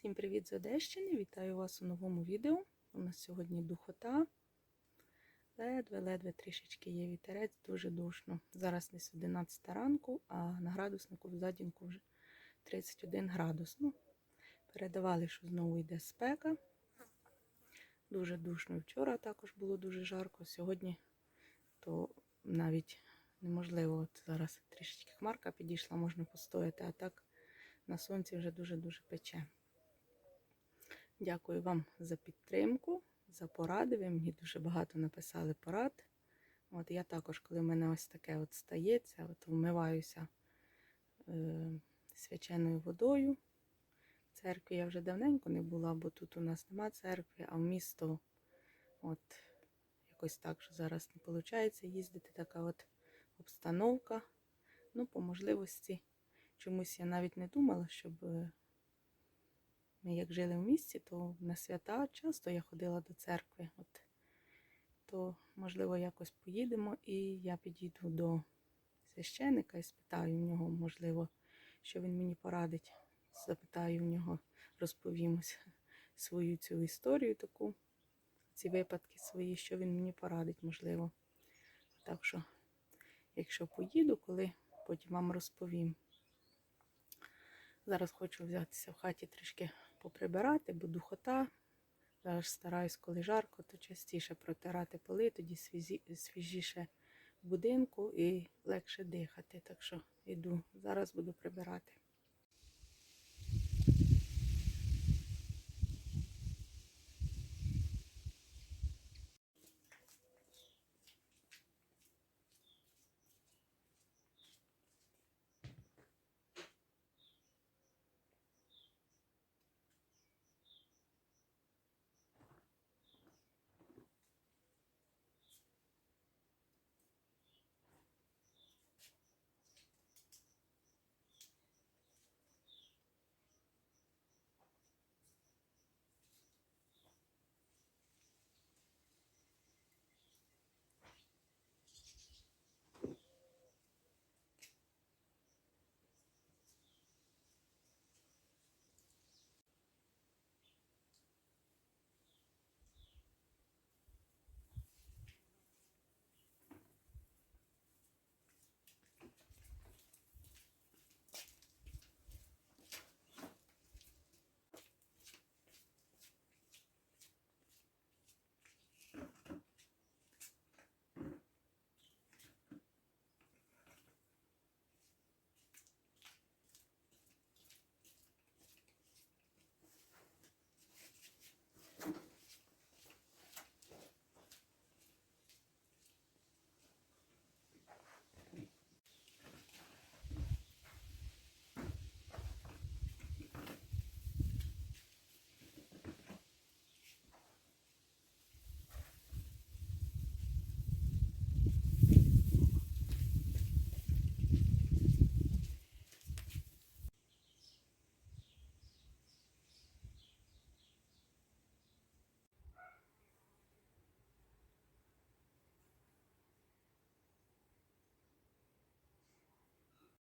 Всім привіт з Одещини! Вітаю вас у новому відео. У нас сьогодні духота. Ледве-ледве трішечки є вітерець, дуже душно. Зараз десь 11 ранку, а на градуснику в задінку вже 31 градус. Ну, передавали, що знову йде спека. Дуже душно. Вчора також було дуже жарко. Сьогодні то навіть неможливо. От зараз трішечки хмарка підійшла, можна постояти, а так на сонці вже дуже-дуже пече. Дякую вам за підтримку, за поради. Ви мені дуже багато написали порад. От я також, коли в мене ось таке от стається, от вмиваюся е, свяченою водою. В церкві я вже давненько не була, бо тут у нас нема церкви, а в місто от якось так, що зараз не виходить їздити, така от обстановка. Ну, по можливості, чомусь я навіть не думала, щоб. Ми як жили в місті, то на свята часто я ходила до церкви. От, то, можливо, якось поїдемо і я підійду до священика і спитаю в нього, можливо, що він мені порадить. Запитаю в нього, розповімось свою цю історію таку, ці випадки свої, що він мені порадить, можливо. Так що, якщо поїду, коли потім вам розповім. Зараз хочу взятися в хаті трішки поприбирати, бо духота. Зараз стараюсь, коли жарко, то частіше протирати поли, тоді свіжі, свіжіше в будинку і легше дихати. Так що йду. Зараз буду прибирати.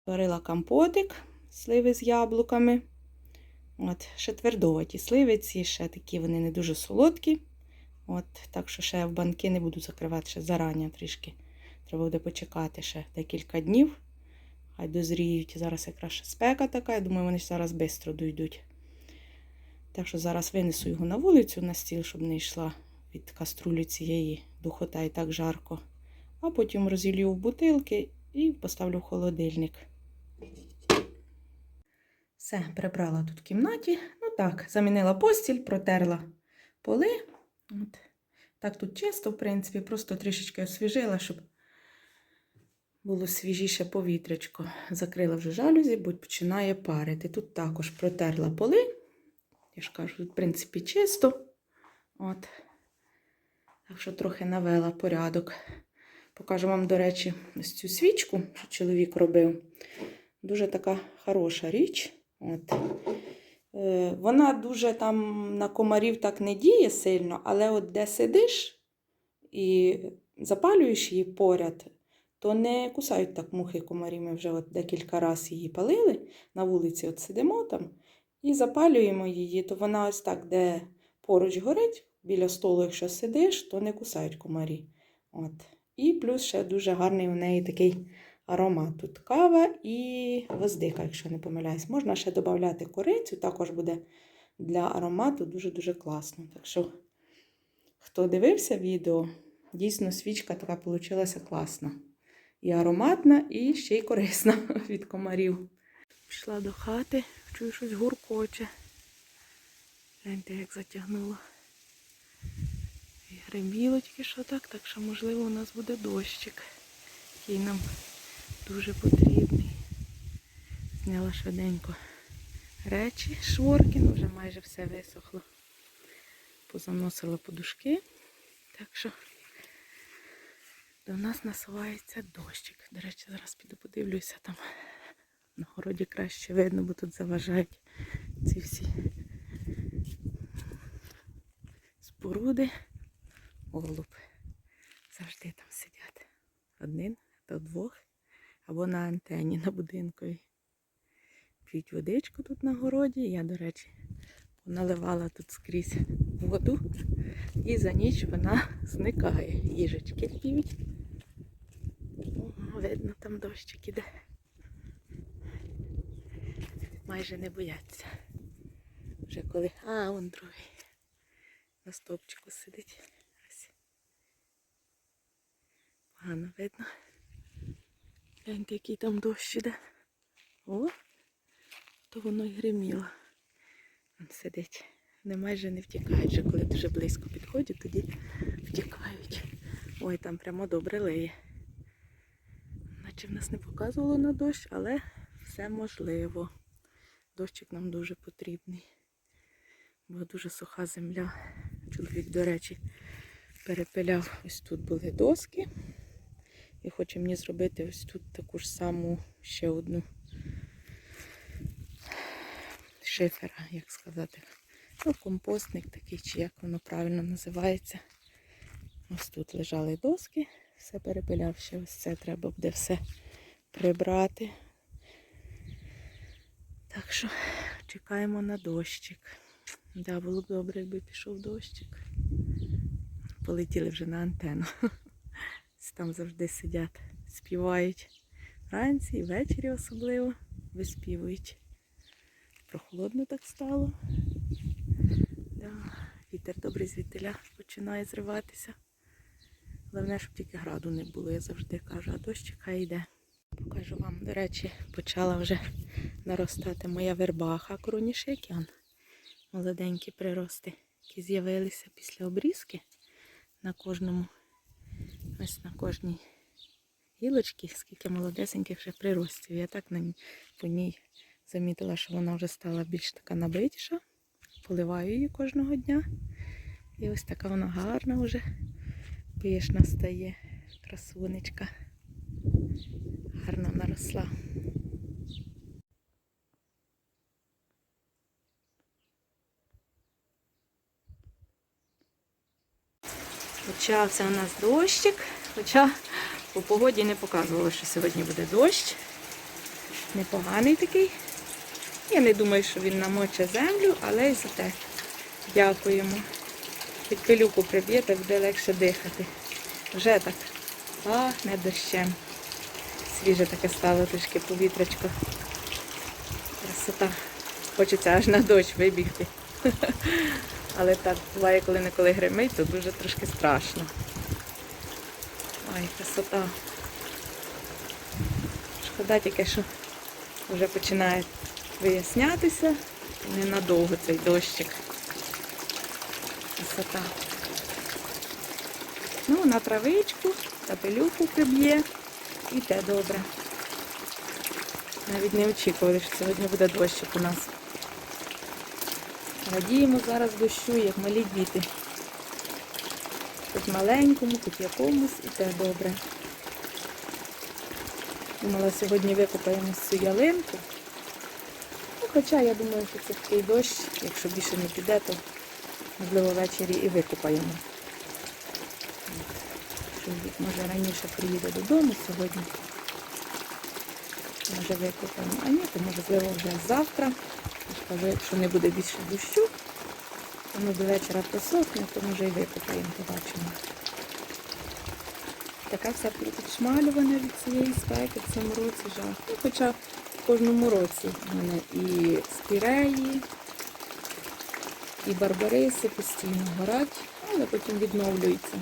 Варила компотик, сливи з яблуками. От, ще твердоваті сливи, ще такі вони не дуже солодкі. От, Так що ще в банки не буду закривати ще зарані трішки. Треба буде почекати ще декілька днів. Хай дозріють. Зараз якраз спека така, я думаю, вони зараз швидко дійдуть. Так що зараз винесу його на вулицю на стіл, щоб не йшла від каструлі цієї духота і так жарко. А потім розілью в бутилки і поставлю в холодильник. Все, прибрала тут в кімнаті. Ну так, замінила постіль, протерла поли. От. Так тут чисто, в принципі, просто трішечки освіжила, щоб було свіжіше повітрячко. Закрила вже жалюзі, бо починає парити. Тут також протерла поли. Я ж кажу, тут, в принципі, чисто. От. Так що трохи навела порядок. Покажу вам, до речі, ось цю свічку, що чоловік робив. Дуже така хороша річ. От. Е, Вона дуже там на комарів так не діє сильно, але от де сидиш і запалюєш її поряд, то не кусають так мухи комарі. Ми вже от декілька разів її палили. На вулиці от сидимо там І запалюємо її, то вона ось так, де поруч горить, біля столу, якщо сидиш, то не кусають комарі. От. І плюс ще дуже гарний у неї такий аромат. Тут кава і гвоздика, якщо не помиляюсь. Можна ще додати корицю, також буде для аромату дуже-дуже класно. Так що, хто дивився відео, дійсно свічка така вийшла класна. І ароматна, і ще й корисна від комарів. Пішла до хати, чую щось гуркоче. Гляньте, як затягнуло. І гриміло тільки що так, так що, можливо, у нас буде дощик, який нам дуже потрібний. Зняла швиденько речі, шворки, ну вже майже все висохло. Позаносила подушки. Так що до нас насувається дощик. До речі, зараз піду подивлюся там. На городі краще видно, бо тут заважають ці всі споруди. Голуб. Завжди там сидять. Один до двох. Або на антені на будинкові. П'ють водичку тут на городі. Я, до речі, наливала тут скрізь воду. І за ніч вона зникає. Їжечки п'ють. Видно, там дощик іде. Майже не бояться. Вже коли. А, он другий. На стовпчику сидить. Погано видно. Гляньте, який там дощ іде. О, то воно й гриміло. Він сидить. Вони майже не втікають, вже коли дуже близько підходять, тоді втікають. Ой, там прямо добре лиє. Наче в нас не показувало на дощ, але все можливо. Дощик нам дуже потрібний. Бо дуже суха земля. Чоловік, до речі, перепиляв. Ось тут були доски. І хоче мені зробити ось тут таку ж саму ще одну шифера, як сказати. Ну, компостник такий, чи як воно правильно називається. Ось тут лежали доски, все перепиляв ще ось це треба буде все прибрати. Так що чекаємо на дощик. Да, було б добре, якби пішов дощик. Полетіли вже на антенну. Там завжди сидять, співають вранці і ввечері особливо виспівують. Прохолодно так стало. Да, вітер добрий звідтиля починає зриватися. Головне, щоб тільки граду не було, я завжди кажу, а дощ хай йде. Покажу вам, до речі, почала вже наростати моя вербаха коронішекян. Молоденькі прирости, які з'явилися після обрізки на кожному, ось на кожній гілочці, скільки молодесеньких вже приростів. Я так на по ній замітила, що вона вже стала більш така набитіша. Поливаю її кожного дня. І ось така вона гарна вже пишна стає, красунечка. Гарно наросла. Почався у нас дощик, хоча по погоді не показувало, що сьогодні буде дощ. Непоганий такий. Я не думаю, що він намоче землю, але й за те дякуємо. Під пилюку приб'єте, буде легше дихати. Вже так пахне дощем. Свіже таке стало трішки повітрячко. Красота. Хочеться аж на дощ вибігти. Але так буває, коли неколи гримить, то дуже трошки страшно. Ай, красота. Шкода тільки, що вже починає вияснятися. Ненадовго цей дощик. Красота. Ну, на травичку, капелюху приб'є і те добре. Навіть не очікували, що сьогодні буде дощик у нас. Радіємо зараз дощу, як малі діти. Хоч маленькому, хоч якомусь і те добре. Думала, сьогодні викопаємо цю ялинку. Ну, хоча я думаю, що це такий дощ, якщо більше не піде, то можливо ввечері і викопаємо. Чоловік може раніше приїде додому сьогодні. Може викопаємо. А ні, то можливо вже завтра. Кажу, якщо не буде більше дощу, воно до вечора просохне, то може і викопаємо, побачимо. Така вся підшмалювана від цієї спеки в цьому році жах. Ну, хоча в кожному році в мене і спіреї, і барбариси постійно горять, але потім відновлюються.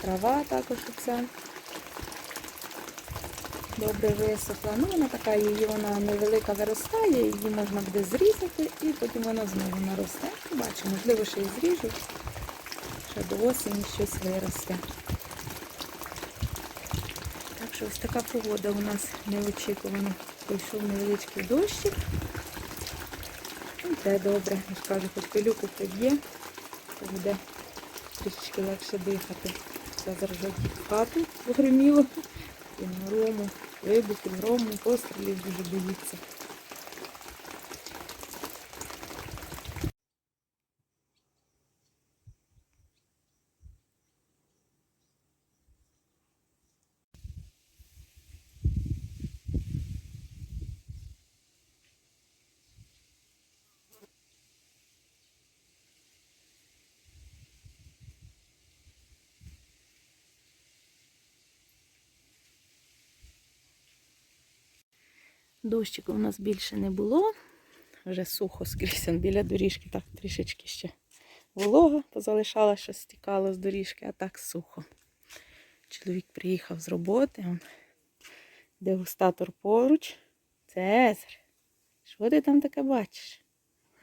Трава також оця добре висохла. Ну, вона така, її вона невелика виростає, її можна буде зрізати і потім вона знову наросте. Бачу, можливо, ще й зріжу. Ще до осені щось виросте. Так що ось така погода у нас неочікувано. Прийшов невеличкий дощик. Ну, Це добре. Я ж кажу, хоч пилюку приб'є, то буде трішечки легше дихати. Зараз вже хату погриміло. І на грому, вибухів, грому, пострілів дуже боїться. Дощику у нас більше не було. Вже сухо скрізь біля доріжки, так трішечки ще волога позалишала, що стікало з доріжки, а так сухо. Чоловік приїхав з роботи, он, дегустатор поруч. Цезар, що ти там таке бачиш?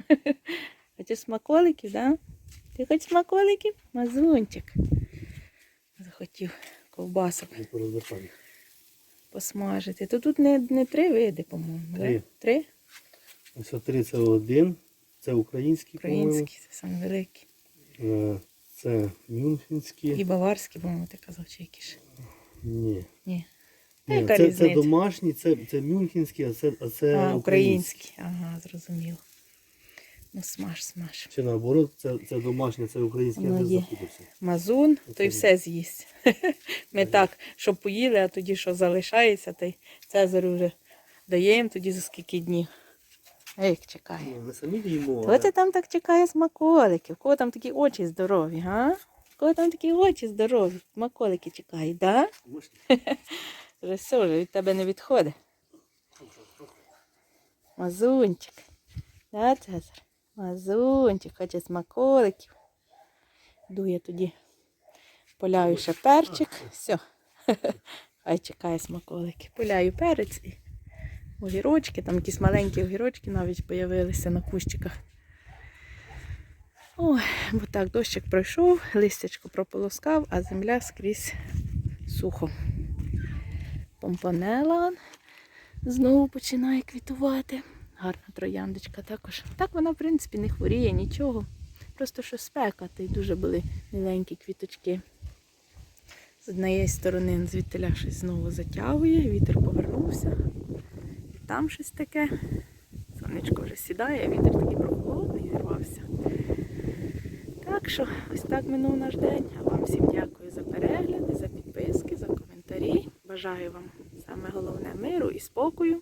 Хочеш смаколиків, да? Ти хочеш смаколиків? Мазунчик. Захотів ковбасок посмажити. То тут не, не три види, по-моєму. да? Три. Три? Ось три це один. Це український, Українські, це саме великі. Е, Це мюнхенські. І баварські, по-моєму, ти казав, чи які ж. Ні. Ні. Ні, це, це домашні, це, це мюнхенські, а це, а це а, українські. українські. Ага, зрозуміло. Ну, смаж, смаж. Чи наоборот, це, це домашні, це не є. запутався. Мазун, то й все з'їсть. Ми так, що поїли, а тоді що залишається, то й Цезарю вже даємо тоді за скільки днів. Ей, як чекає. Ні, Ми самі їмо. Хто ти там так чекає смаколиків? Кого там такі очі здорові, га? Кого там такі очі здорові? Смаколики чекають, да? Вже все, вже від тебе не відходить. Мазунчик. Да, Цезар? Мазунчик, хоче смаколиків. Дує тоді. Поляю ще перчик. Все. Хай чекає смаколики. Поляю перець і огірочки, там якісь маленькі огірочки навіть з'явилися на кущиках. Ой, бо так, дощик пройшов, листячко прополоскав, а земля скрізь сухо. Помпанела знову починає квітувати. Гарна трояндочка також. Так вона, в принципі, не хворіє нічого. Просто що спека, та й дуже були миленькі квіточки. З однієї сторони звідтиля щось знову затягує, вітер повернувся. І там щось таке. Сонечко вже сідає, вітер такий прохолодний зірвався. Так що, ось так минув наш день. А вам всім дякую за перегляди, за підписки, за коментарі. Бажаю вам саме головне миру і спокою.